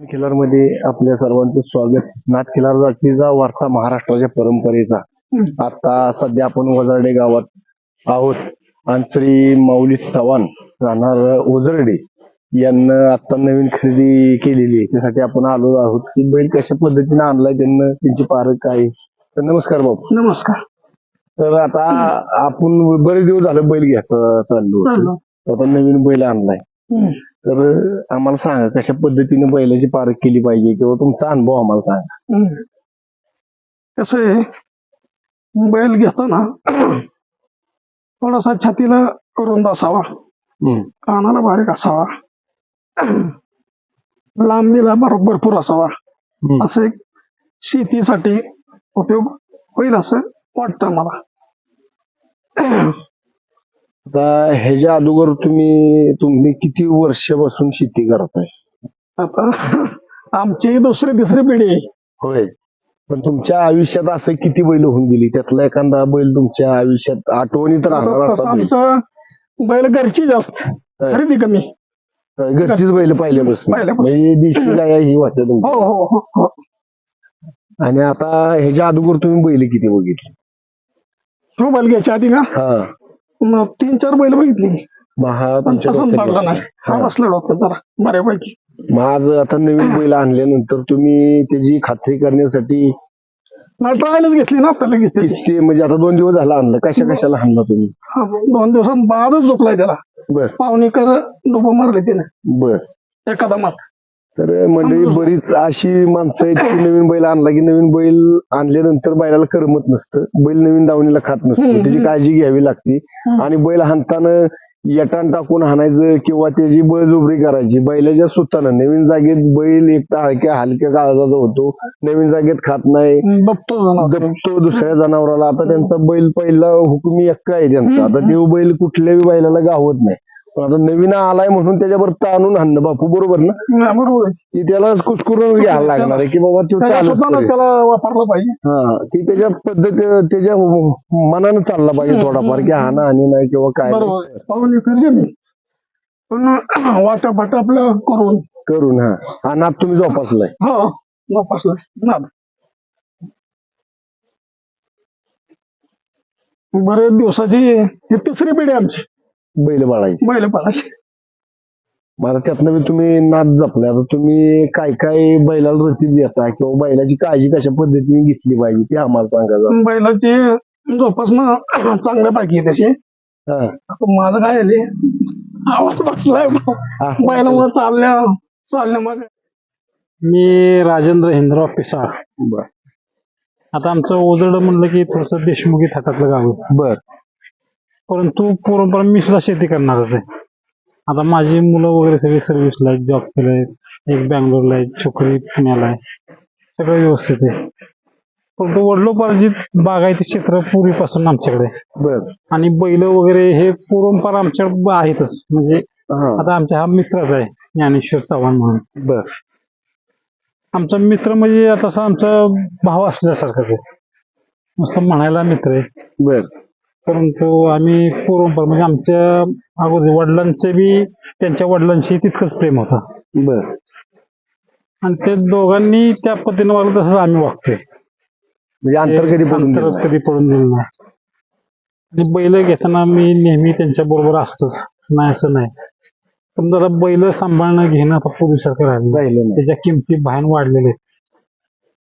खिलारमध्ये आपल्या सर्वांचं स्वागत. नाथ खिलार जातीचा वारसा महाराष्ट्राच्या परंपरेचा. आता सध्या आपण वजारडे गावात आहोत. आणि श्री माऊली चव्हाण राहणार ओझरडे यांना आता नवीन खरेदी केलेली आहे. त्यासाठी आपण आलो आहोत. की बैल कशा पद्धतीने आणलाय त्यांना त्यांची पारख काय. तर नमस्कार बाबू नमस्कार. तर आता आपण बरेच दिवस झालं बैल घ्यायचं चाललो आता नवीन बैल आणलाय. तर आम्हाला सांगा कशा पद्धतीने बैलाची पारख केली पाहिजे किंवा तुमचा अनुभव आम्हाला सांगा. कसं आहे बैल घेताना थोडासा छातीला रुंद असावा. कानाला बारीक असावा लांबीला भर- भरपूर असावा. असं एक शेतीसाठी उपयोग होईल असं वाटतं मला आता ह्याच्या अगोदर तुम्ही तुम्ही किती वर्षापासून शेती करताय आता आमची दुसरी तिसरी पिढी. होय पण तुमच्या आयुष्यात असं किती बैल होऊन गेली? त्यातला एखादा बैल तुमच्या आयुष्यात आठवणी तर राहणार तसं असतात आमचं बैल घरची जास्त खरेदी कमी. घरचीच बैल पाहिल्यापासून. पहिल्यापासून. म्हणजे देशी गाय ही वाटत हो तुमची. हो हो हो आणि आता ह्याच्या अगोदर तुम्ही बैल किती बघितली? तो बैल घ्यायच्या आधी का हा. तीन चार बैल बघितली मग हा पण तुमच्या पसंत डोक्यात पडला नाही. बसला. हा हा. बसला डोक्यात जरा. बऱ्यापैकी. मग आज आता नवीन बैल आणल्यानंतर तुम्ही त्याची खात्री करण्यासाठी नाही ट्रायलच घेतली ना आता लगेच त्याची. किती म्हणजे आता दोन दिवस झाला आणलं. कशा कशाला आणला तुम्ही? हा, दोन दिवसांत बादच झोपलाय त्याला. बर. पाहुणेकर डोबं मारले तिने बर. एखादा मात. तर मंडळी बरीच अशी माणसं आहेत की नवीन बैल आणला की नवीन बैल आणल्यानंतर बैलाला करमत नसतं. बैल नवीन दावणीला खात नसतो. त्याची. काळजी घ्यावी लागते. आणि बैल हाणताना यटान टाकून हाणायचं किंवा त्याची बळजोबरी करायची. बैलाच्या सुतानं नवीन जागेत बैल एक तर हलक्या हलक्या काळजाचा होतो. नवीन जागेत खात नाही. बघतो. दबतो दुसऱ्या जनावराला. आता त्यांचा बैल पहिला हुकुमी एक्का आहे त्यांचा. आता ते बैल कुठल्याही बैलाला गावत नाही. पण आता नवीन आलाय म्हणून त्याच्यावर ताणून हाणणं बापू बरोबर ना? बरोबर. की त्याला कुसकुरून घ्यायला लागणार आहे की बाबा तो. त्याला वापरलं पाहिजे. हा की त्याच्या पद्धत त्याच्या मनानं चालला पाहिजे थोडाफार. की हाना हानी नाही किंवा काय नाही. बरोबर. नाही पण वाटापाट आपलं करून. करून हा. हा नाद तुम्ही जोपासलाय. हो वापसलं ना बरेच दिवसाची ही तिसरी पिढी आमची. बैल बाळायची बैल पाळायची. मला त्यातनं बी तुम्ही नाद जपला आता तुम्ही काय काय बैलाला रतीब देता किंवा बैलाची काळजी कशा पद्धतीने घेतली पाहिजे ते आम्हाला सांगा जरा. बैलाची जोपासना चांगल्यापैकी आहे त्याची हा. आता माझं काय झाले आवाज बसलाय. असं. बैलामुळे चालल्या चालल्या मग. मी राजेंद्र हिंद्राव पिसाळ बर. आता आमचं ओझरड म्हणलं की थोडस देशमुखी थाटातलं गाव. आहे. बर. परंतु पूर्णपणे मी सुद्धा शेती करणारच आहे. आता माझी मुलं वगैरे सगळी सर्व्हिसला आहेत जॉब केलाय एक बँगलोरला आहे छोकरी पुण्याला आहे. सगळं व्यवस्थित आहे. परंतु वडलोपार्जित बागायती क्षेत्र पूर्वीपासून आमच्याकडे आहे. बर. आणि बैल वगैरे हे पूर्वपण आमच्याकडे आहेतच. म्हणजे हा. आता आमच्या हा मित्रच आहे ज्ञानेश्वर चव्हाण म्हणून. बर. आमचा मित्र म्हणजे आता तसा आमचा भाव असल्यासारखाच आहे. नुसतं म्हणायला मित्र आहे. बर. परंतु आम्ही पूर्वपर म्हणजे आमच्या अगोदर वडिलांचे बी त्यांच्या वडिलांशी तितकंच प्रेम होतं. बर. आणि ते दोघांनी त्या पद्धतीने वागलं तसंच आम्ही वागतोय. म्हणजे अंतर कधी पडून अंतर दिलं नाही. कधी पडून दिलं नाही. आणि बैल घेताना मी नेहमी त्यांच्या बरोबर असतोच. नाही असं नाही. पण दादा बैल सांभाळणं घेणं आता पूर्वीसारखं राहिलं नाही. राहिलं नाही. त्याच्या किमती भयान वाढलेल्या आहेत.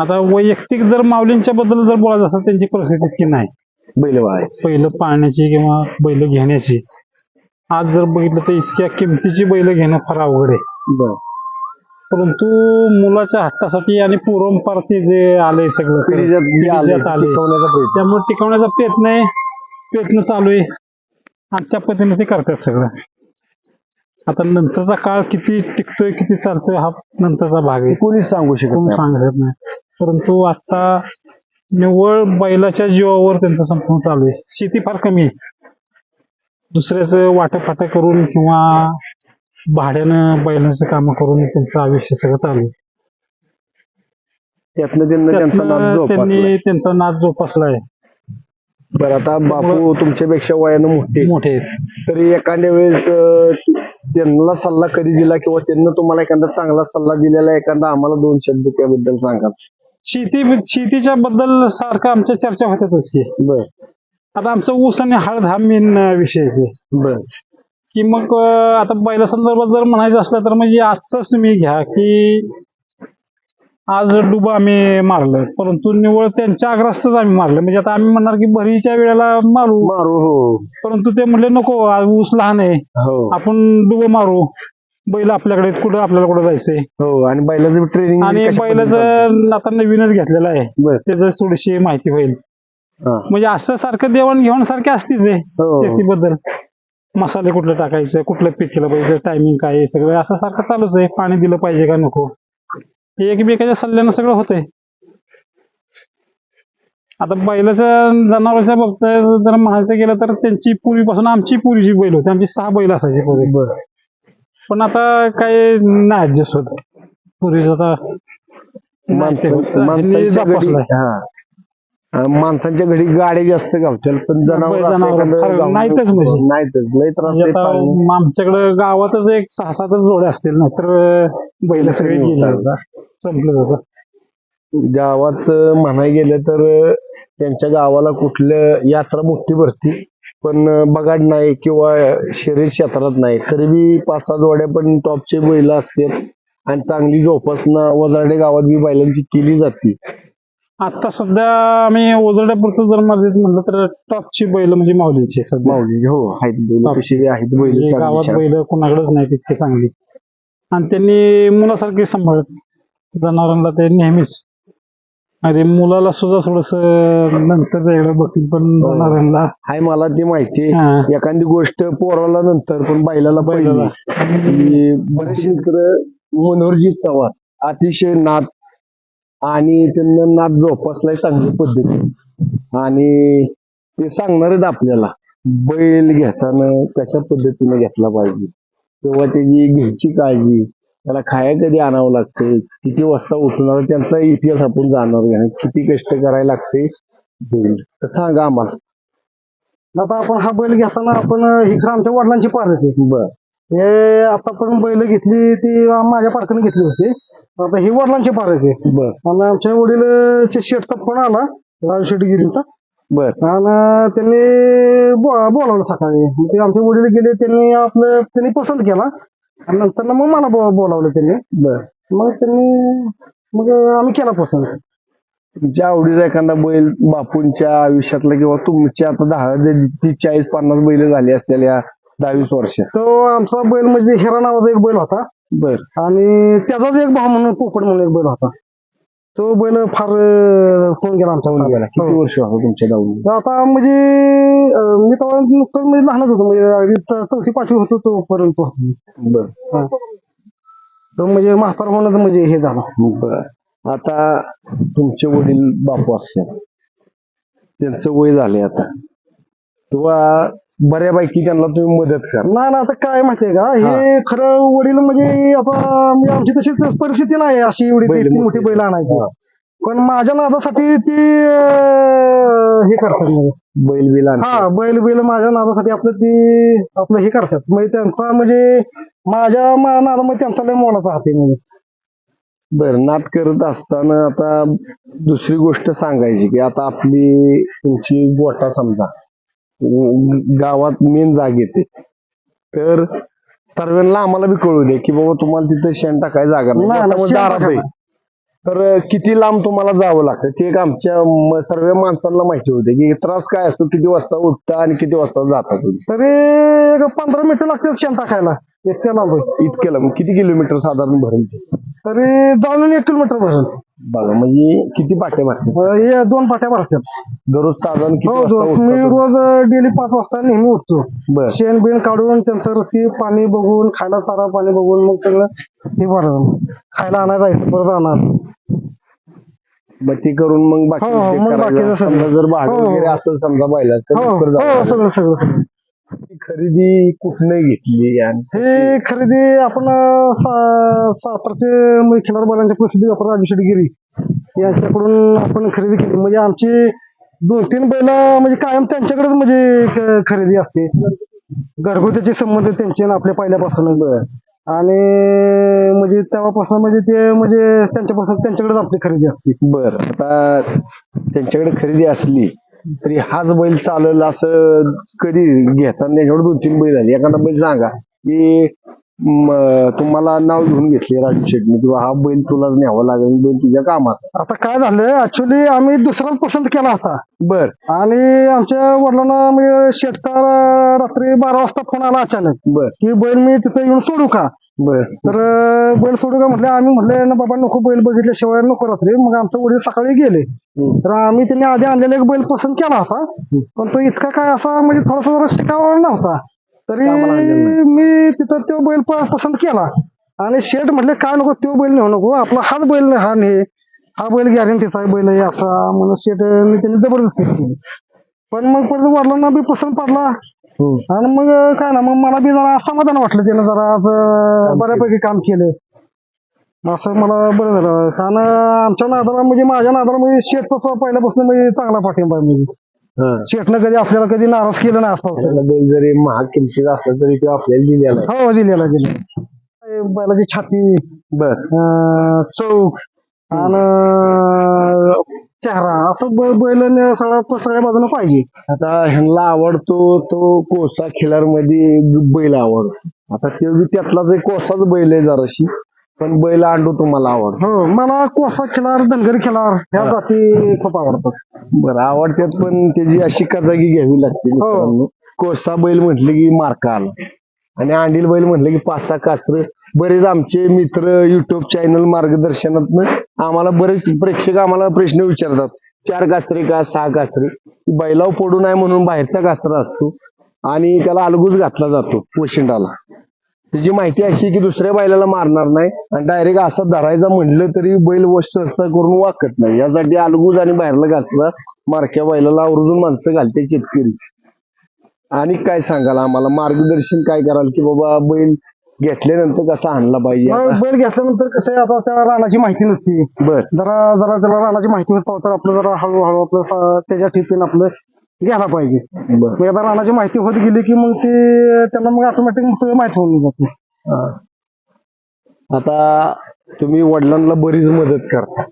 आता वैयक्तिक जर माऊलींच्या बद्दल जर बोलायचं असेल त्यांची परिस्थिती इतकी नाही. बैल बाळ पहिलं पाळण्याची किंवा बैल घेण्याची. आज जर बघितलं तर इतक्या किमतीची बैल घेणं फार अवघड आहे. बर. परंतु मुलाच्या हट्टासाठी आणि पूर्वंपार जे आलंय सगळं पिढीजात जे आले, पिढीजात आले. टिकवण्याचा प्रयत्न. त्यामुळे टिकवण्याचा प्रयत्न आहे. प्रयत्न चालू आहे. आणि त्या पद्धतीने ते करतात सगळं. आता नंतरचा काळ किती टिकतोय किती चालतोय हा नंतरचा भाग आहे. कोणीच सांगू शकत कोण नाही. सांगत नाही. परंतु आता निव्वळ बैलाच्या जीवावर त्यांचं संपूर्ण चालू आहे शेती फार कमी आहे दुसऱ्याचं वाटपाट करून किंवा भाड्यानं बैलांचं काम करून त्यांचं आयुष्य सगळं चालू आहे. त्यातनं त्यांना त्यांचा नाद त्यातनं जोपासलाय. त्यांनी त्यांचा नाद जोपासलाय बरं आता बापू तुमच्यापेक्षा वयानं मोठे मोठे आहेत. तरी एखाद्या वेळेस अं, त्यांना सल्ला कधी दिला किंवा त्यांना तुम्हाला एखादा चांगला सल्ला दिलेला एखादा आम्हाला दोन शब्द त्याबद्दल सांगा शेती शेतीच्या बद्दल सारखं आमच्या चर्चा होतातच की. बर. आता आमचं ऊस आणि हळद हा मेन विषयच आहे. बर. की मग आता बैला संदर्भात जर म्हणायचं असलं तर म्हणजे आजचंच तुम्ही घ्या की आज डुबं आम्ही मारलं परंतु निवळ त्यांच्या आग्रस्तच आम्ही मारलं. म्हणजे आता आम्ही म्हणणार की भरीच्या वेळेला मारू. मारू हो. परंतु ते म्हणले नको आज ऊस लहान आहे. हो. आपण डुबं मारू. बैल आपल्याकडे कुठं आपल्याला कुठं जायचंय? हो आणि बैलाचं ट्रेनिंग आणि बैलाचं आता नवीनच घेतलेलं आहे. त्याचं थोडीशी माहिती होईल. म्हणजे असं सारखं देवाणघेवाण सारखी असतीच आहे हो. शेतीबद्दल. मसाले कुठलं टाकायचं कुठलं पीक केलं पाहिजे टायमिंग काय सगळं असं सारखं चालूच आहे. पाणी दिलं पाहिजे का नको? हे एकमेकाच्या सल्ल्यानं सगळं होतंय. आता बैलाचं जनावरांच्या बाबतीत जर म्हणायचं गेलं तर त्यांची पूर्वीपासून आमची पूर्वीची बैल होती. आमची सहा बैल असायची पूर्वी बर. पण आता काय नाही ऍडजस्ट होत पूर्वीच आता होत. माणसं- माणसांच्या घडी. हा माणसांच्या घडी गाड्या जास्त गावतील पण जनावर असं जनावरं एखादं फार गावलं- नाहीतच म्हणजे. नाहीतच लय त्रास म्हणजे आहे आता. आमच्याकडं गावातच एक सहा सातच जोड्या असतील ना तर बैल सगळे गेले संपलं जातं गावात म्हणाय गेलं तर त्यांच्या गावाला कुठलं यात्रा मोठी भरती पण बगाड नाही किंवा शरीर क्षेत्रात नाही. तरी बी पाच सात जोड्या पण टॉपचे बैल असतात आणि चांगली जोपासना वजारडे गावात बी बैलांची केली जाते. आता सध्या आम्ही ओझरड्यापुरतं जर माझं म्हणलं तर टॉपची बैल म्हणजे माऊलींची सध्या. माऊली हो आहेत बैल बी आहेत बैल म्हणजे चांगली गावात. बैल कोणाकडेच नाही तितकी चांगली. आणि त्यांनी मुलासारखे सांभाळत जनावरांना ते नेहमीच आणि मुलाला सुद्धा थोडस नंतर वेगळं बघतील पण हो. जनावरांना हाय मला ते माहिती हा. एखादी गोष्ट पोराला नंतर पण बैलाला पहिली बैलाला. की बरेचसे मित्र मनोहरजी चव्हाण अतिशय नाद आणि त्यांना नाद जोपासलाय चांगल्या पद्धतीने आणि ते सांगणार आहेत आपल्याला बैल घेताना कशा पद्धतीने घेतला पाहिजे तेव्हा त्याची घ्यायची काळजी त्याला खाया कधी आणावं लागते किती वाजता उठणार? त्यांचा इतिहास आपण जाणार आहे. किती कष्ट करायला लागते तर सांगा आम्हाला. आता आपण हा बैल घेताना आपण इकडे आमच्या वडिलांची पार येते बर. हे आतापर्यंत बैल घेतली ती माझ्या पारखाने घेतली होती. आता ही वडिलांची पार येते बर. आणि आमच्या वडील शेटचा फोन आला राजू शेटगिरींचा बर. आणि त्यांनी बोलावलं सकाळी. आमचे वडील गेले त्यांनी आपलं त्यांनी पसंत केला. आणि नंतर मग मला बोलावलं त्यांनी. बर. मग त्यांनी मग आम्ही केला पसंत तुमच्या आवडीचा एखादा बैल बापूंच्या आयुष्यातला किंवा तुमच्या आता दहा ते चाळीस पन्नास बैल झाले असतील या दहावीस वर्षात. तो आमचा बैल म्हणजे हिरा नावाचा एक बैल होता. बर. आणि त्याचाच एक भाव म्हणून पोपट म्हणून एक बैल होता. तो बैल फार होऊन गेला आमच्या गेला. किती हो. वर्ष होतं तुमच्या तर आता म्हणजे मी नुकतंच म्हणजे लहानच होतो म्हणजे अगदी चौथी पाचवी होतो तोपर्यंत बर. तो म्हणजे म्हातार होणं म्हणजे हे झालं. बर. आता तुमचे वडील बापू असतात त्यांचं वय झाले आता. किंवा बऱ्यापैकी त्यांना तुम्ही मदत करा. नाही ना आता काय माहितीये का? हे खरं वडील म्हणजे आता म्हणजे आमची तशी परिस्थिती नाही अशी एवढी बैल ती मोठी मोठी. बैल आणायची. हा. पण माझ्या नादासाठी ती अं, हे करतात म्हणजे बैल बिल आणतात. हा बैल बैल माझ्या नादासाठी आपलं ती आपलं हे करतात. म्हणजे त्यांचा म्हणजे माझ्या मा- नादामध्ये त्यांचा लय मोलाचा हात आहे म्हणजे बर नाद करत असताना आता दुसरी गोष्ट सांगायची की आता आपली तुमची गोटा समजा गावात मेन जाग येते. तर सर्वांना आम्हाला बी कळू दे की बाबा तुम्हाला तिथे शेण टाकाय जागा नाही. दारात आहे. तर किती लांब तुम्हाला जावं लागतं? ते एक आमच्या म- सर्व माणसांना माहिती होते की त्रास काय असतो किती वाजता उठता आणि किती वाजता जाता तुम्ही? तरी एक पंधरा मिनिटं लागतात शेण टाकायला इतक्या लांब आहे. इतक्या लांब किती किलोमीटर साधारण भरेल ते? तरी जाऊन एक किलोमीटर भरेल बघा म्हणजे किती पाट्या अं, हे दोन पाट्या भरतात दररोज साधारण किती हो वाजता. उठता मी? रोज डेली पाच वाजता नेहमी उठतो बर शेण बिण काढून त्यांचं रती पाणी बघून खायला चारा पाणी बघून मग सगळं हे बरं खायला आणायला जायचं परत आणणार मग ते करून मग बाकी हो, ते मग करायचं. बाकीचं सगळं. समजा जर भाडं हो. वगैरे असेल समजा बैला तर हो लवकर हो जावं सगळं सगळं सगळं. खरेदी कुठनं घेतली आणि हे खरेदी आपण सातारचे म्हणजे खिलार बैलांचे प्रसिद्ध व्यापारी राजू शेटगिरी यांच्याकडून आपण खरेदी केली. म्हणजे आमची दोन तीन बैल म्हणजे कायम त्यांच्याकडेच म्हणजे खरेदी असते. घरगुतीचे संबंध त्यांचे आपल्या पहिल्यापासूनच. आणि म्हणजे तेव्हापासून म्हणजे ते म्हणजे त्यांच्यापासून त्यांच्याकडेच आपली खरेदी असते. बर आता त्यांच्याकडे खरेदी असली तरी हाच बैल चालेल असं कधी घेताना त्याच्यावर दोन तीन बैल आले. एखादा बैल सांगा. की तुम्हाला नाव घेऊन घेतले राजू शेटने किंवा हा बैल तुलाच न्यावा लागेल बैल तुझ्या कामात आता काय झालं ऍक्च्युली आम्ही दुसराच पसंत केला होता. बर. आणि आमच्या वडिलांना म्हणजे शेटचा रात्री बारा वाजता फोन आला अचानक. बर. की बैल मी तिथे येऊन सोडू का? बर. तर बैल सोडू का म्हटलं. आम्ही म्हटलं ना बाबा नको बैल बघितल्याशिवाय नको रात्री. मग आमचं वडील सकाळी गेले. तर आम्ही त्यांनी आधी आणलेला एक बैल पसंत केला होता. पण तो इतका काय असा म्हणजे थोडासा जरा शिकावा नव्हता. तरी. मी तिथं तो बैल पसंत केला. आणि शेट म्हटले काय नको तो बैल नेऊ नको आपला हाच बैल हा ने. हा बैल गॅरंटीचा आहे बैल आहे असा. म्हणून शेट त्यांनी जबरदस्ती केली. पण मग परत वडिलांना बी पसंत पडला. आणि मग काय ना मग मला बी जरा समाधान वाटलं त्यानं जरा आज बऱ्यापैकी काम केलं. असं मला बरं झालं. कारण आमच्या नादाला म्हणजे माझ्या नादाला म्हणजे शेटचा पहिल्यापासून म्हणजे चांगला पाठिंबा आहे म्हणजे. शेटनं कधी आपल्याला कधी नाराज केलं नाही असं बैल जरी महाग किमतीचा असला तरी तो आपल्याला दिलेला हो दिलेला दिलेला. बैलाची छाती बर. चौक आणि चेहरा. असं बै- बैल न- सगळ्या सगळ्या बाजूने पाहिजे. आता ह्यांना आवडतो तो कोसा खिलारमध्ये बैल आवडतो. आता ते बी त्यातलाच एक कोसाच बैल आहे जराशी. पण बैल अंडू तुम्हाला आवडतो. हो मला कोसा खिलार धनगरी खिलार ह्या जाती खूप आवडतात. बरं आवडतात पण त्याची अशी कजागी घ्यावी लागते मित्रांनो. कोसा बैल म्हटले की मार्का आला. आणि अंडील बैल म्हटलं की पाच सहा कासर. बरेच आमचे मित्र युट्यूब चॅनल मार्गदर्शनातनं आम्हाला बरेच प्रेक्षक आम्हाला प्रश्न विचारतात. चार कासरे का? सहा कासरे बैलाव पडू नये म्हणून बाहेरचा कासरा असतो आणि त्याला अलगूज घातला जातो वशिंडाला. त्याची माहिती अशी की दुसऱ्या बैलाला मारणार नाही आणि डायरेक्ट असा धरायचा म्हणलं तरी बैल वश सहसा करून वाकत नाही. यासाठी अलगूज आणि बाहेरला घासला मारक्या बैलाला आवर्जून माणसं घालते शेतकरी. आणि काय सांगाल? आम्हाला मार्गदर्शन काय कराल की बाबा बैल घेतल्यानंतर कसा आणला पाहिजे आता? बैल घेतल्यानंतर कसं आहे आता त्या रानाची माहिती नसती. बर. जरा जरा त्याला रानाची माहिती होत पावतर आपलं जरा हळूहळू आपलं स- त्याच्या ठिपीन आपलं घ्यायला पाहिजे. बर. मग एकदा रानाची माहिती होत गेली की मग ते त्यांना मग ऑटोमॅटिक सगळं माहिती होऊन जाते. आता तुम्ही वडिलांना बरीच मदत करता.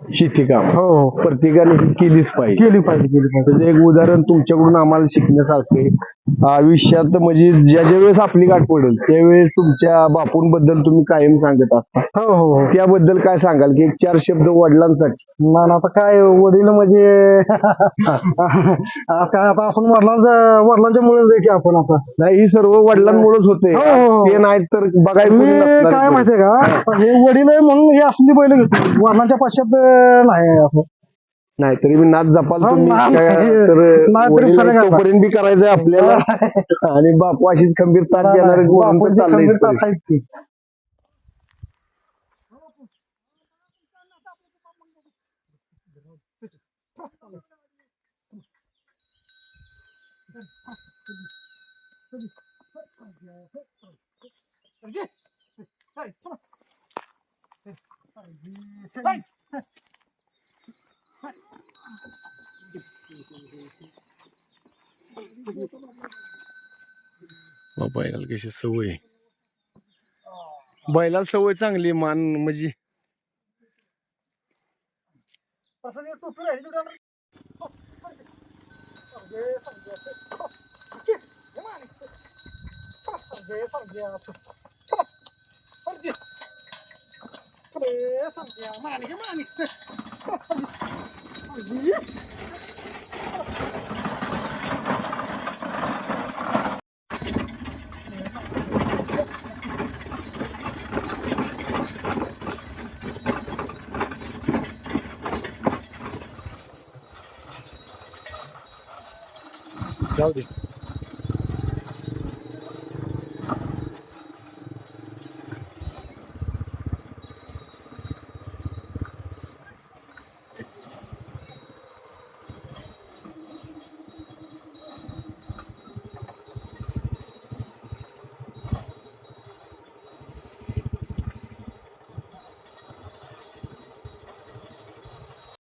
शेती काम. हो हो. प्रत्येकाने ही केलीच पाहिजे. केली पाहिजे केली पाहिजे. त्याचं एक उदाहरण तुमच्याकडून आम्हाला शिकण्यासारखं आहे. आयुष्यात म्हणजे ज्या ज्या वेळेस आपली गाठ पडेल त्यावेळेस तुमच्या बापूंबद्दल तुम्ही कायम सांगत असता. हो हो हो. त्याबद्दल काय सांगाल? की एक चार शब्द वडिलांसाठी. ना ना, आता काय वडील म्हणजे आता आपण वडिलांचा वडिलांच्या मुळे की आपण आता. नाही ही सर्व वडिलांमुळेच होते. हो, हो, हो. ते नाहीत तर बघायला मी कोणी नसणार काय इथे. माहितीये का? हे. वडील आहे म्हणून हे असली बैल घेतो वडिलांच्या पाशात नाही असं. नाही तरी मी नाच जपाल हा, तुम्ही नाच- काय तर नाच तरी वडील फरक आहे. तोपर्यंत बी करायचंय आपल्याला. आणि बापू अशीच खंबीर साथ देणार खंबीर ताकद आहे ती. बैलाला कशी सवय बैलाला सवय चांगली आहे, मान म्हणजे. 哎，上我！骂你就骂你！哎，焦点。